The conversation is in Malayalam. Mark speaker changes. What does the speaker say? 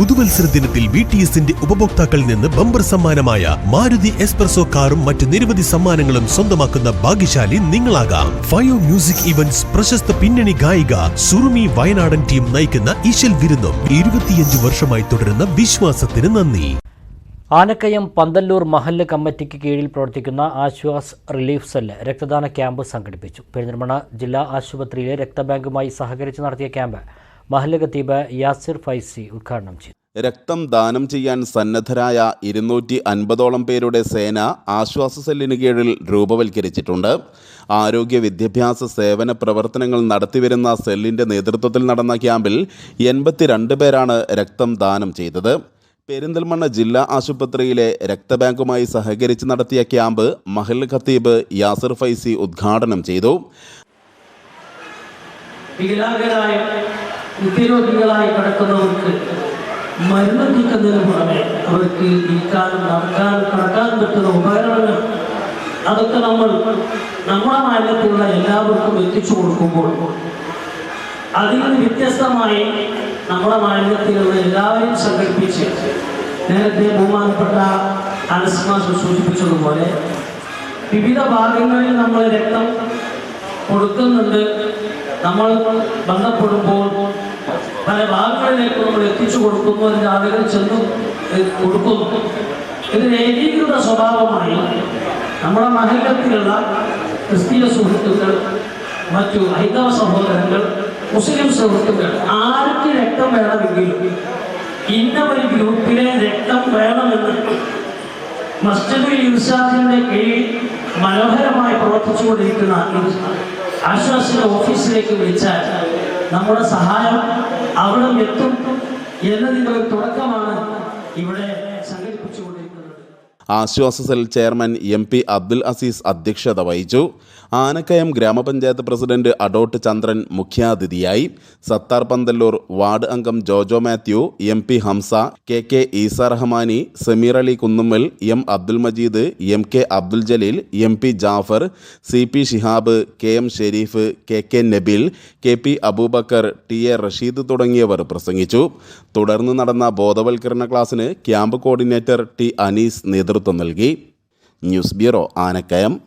Speaker 1: പുതുവത്സര ദിനത്തിൽ വി ടി എസിന്റെ ഉപഭോക്താക്കളിൽ നിന്ന് ബമ്പർ സമ്മാനമായ മാരുതി എസ്പ്രസോ കാറും മറ്റ് നിരവധി സമ്മാനങ്ങളും സ്വന്തമാക്കുന്ന ഭാഗ്യശാലി നിങ്ങളാകാം. ഫയോ മ്യൂസിക് ഇവന്റ്സ് പ്രശസ്ത പിന്നണി ഗായിക സുറുമി വയനാടൻ ടീം നയിക്കുന്ന ഈശൽ വിരുന്നും ഇരുപത്തിയഞ്ച് വർഷമായി തുടരുന്ന വിശ്വാസത്തിന് നന്ദി.
Speaker 2: ആനക്കയം പന്തല്ലൂർ മഹല്ല് കമ്മിറ്റിക്ക് കീഴിൽ പ്രവർത്തിക്കുന്ന ആശ്വാസ് റിലീഫ് സെല്ല് രക്തദാന ക്യാമ്പ് സംഘടിപ്പിച്ചു. പെരിന്തൽമണ്ണ ജില്ലാ ആശുപത്രിയിലെ രക്തബാങ്കുമായി സഹകരിച്ച് നടത്തിയ ക്യാമ്പ് മഹല്ല് ഖത്തീബ് യാസിർ ഫൈസി ഉദ്ഘാടനം ചെയ്തു.
Speaker 3: രക്തം ദാനം ചെയ്യാൻ സന്നദ്ധരായ ഇരുന്നൂറ്റി അൻപതോളം പേരുടെ സേന ആശ്വാസ സെല്ലിന് കീഴിൽ രൂപവൽക്കരിച്ചിട്ടുണ്ട്. ആരോഗ്യ വിദ്യാഭ്യാസ സേവന പ്രവർത്തനങ്ങൾ നടത്തിവരുന്ന സെല്ലിന്റെ നേതൃത്വത്തിൽ നടന്ന ക്യാമ്പിൽ എൺപത്തിരണ്ട് പേരാണ് രക്തം ദാനം ചെയ്തത്. പെരിന്തൽമണ്ണ ജില്ലാ ആശുപത്രിയിലെ രക്തബാങ്കുമായി സഹകരിച്ച് നടത്തിയ ക്യാമ്പ് മഹൽ ഖത്തീബ് യാസിർ ഫൈസി ഉദ്ഘാടനം ചെയ്തു.
Speaker 4: നിത്യരോഗികളായി കിടക്കുന്നവർക്ക് മരുന്നെത്തിക്കുന്നതിന് പുറമെ അവർക്ക് ഇരിക്കാനും നടക്കാനും കിടക്കാനും പറ്റുന്ന ഉപകരണങ്ങൾ. അതൊക്കെ നമ്മൾ നമ്മുടെ മാറ്റത്തിലുള്ള എല്ലാവർക്കും എത്തിച്ചു കൊടുക്കുമ്പോൾ അതിൽ നിന്ന് വ്യത്യസ്തമായി നമ്മുടെ മാലിന്യത്തിലുള്ള എല്ലാവരെയും സംഘടിപ്പിച്ച് നേരത്തെ ബഹുമാനപ്പെട്ട അനസ്മ സൂചിപ്പിച്ചതുപോലെ വിവിധ ഭാഗങ്ങളിൽ നമ്മൾ രക്തം കൊടുക്കുന്നുണ്ട്. നമ്മൾ ബന്ധപ്പെടുമ്പോൾ പല ഭാഗങ്ങളിലേക്ക് നമ്മൾ എത്തിച്ചു കൊടുക്കുന്നു അതിന്റെ ആളുകൾ ചെന്ന് കൊടുക്കുന്നു. ഇതിന് ഏകീകൃത സ്വഭാവമായി നമ്മുടെ മഹലത്തിലുള്ള ക്രിസ്തീയ സുഹൃത്തുക്കൾ മറ്റു ഹൈന്ദവ സഹോദരങ്ങൾ മുസ്ലിം സുഹൃത്തുക്കൾ ആർക്ക് രക്തം വേണമെങ്കിലും ഇന്ന ഒരു ഗ്രൂപ്പിലെ രക്തം വേണമെന്ന് മസ്ജിദുൽ ഇർഷാദിന്റെ കീഴിൽ മനോഹരമായി പ്രവർത്തിച്ചുകൊണ്ടിരിക്കുന്ന ആശ്വാസിന്റെ ഓഫീസിലേക്ക് വിളിച്ചാൽ നമ്മുടെ സഹായം അവിടെ എത്തും എന്നതിന്റെ ഒരു തുടക്കമാണ്. ഇവിടെ
Speaker 3: Aswasa cell chairman M P Abdul Aziz അധ്യക്ഷത വഹിച്ചു. ആനക്കയം ഗ്രാമപഞ്ചായത്ത് പ്രസിഡന്റ് അഡോട്ട് ചന്ദ്രൻ മുഖ്യാതിഥിയായി. സത്താർ പന്തല്ലൂർ വാർഡ് അംഗം Jojo Mathew M P Hamza K K Eesa Rahmani Sameer Ali Kunnummal M Abdul Majeed M K Abdul Jaleel M P Jafar C P Shihab K M Shareef K K Nabil K P Aboobacker T A Rasheed തുടങ്ങിയവർ പ്രസംഗിച്ചു. തുടർന്ന് നടന്ന ബോധവൽക്കരണ ക്ലാസ്സിന് ക്യാമ്പ് കോർഡിനേറ്റർ ടി അനീസ് നേതൃത്വം നൽകി. News bureau Anakkayam.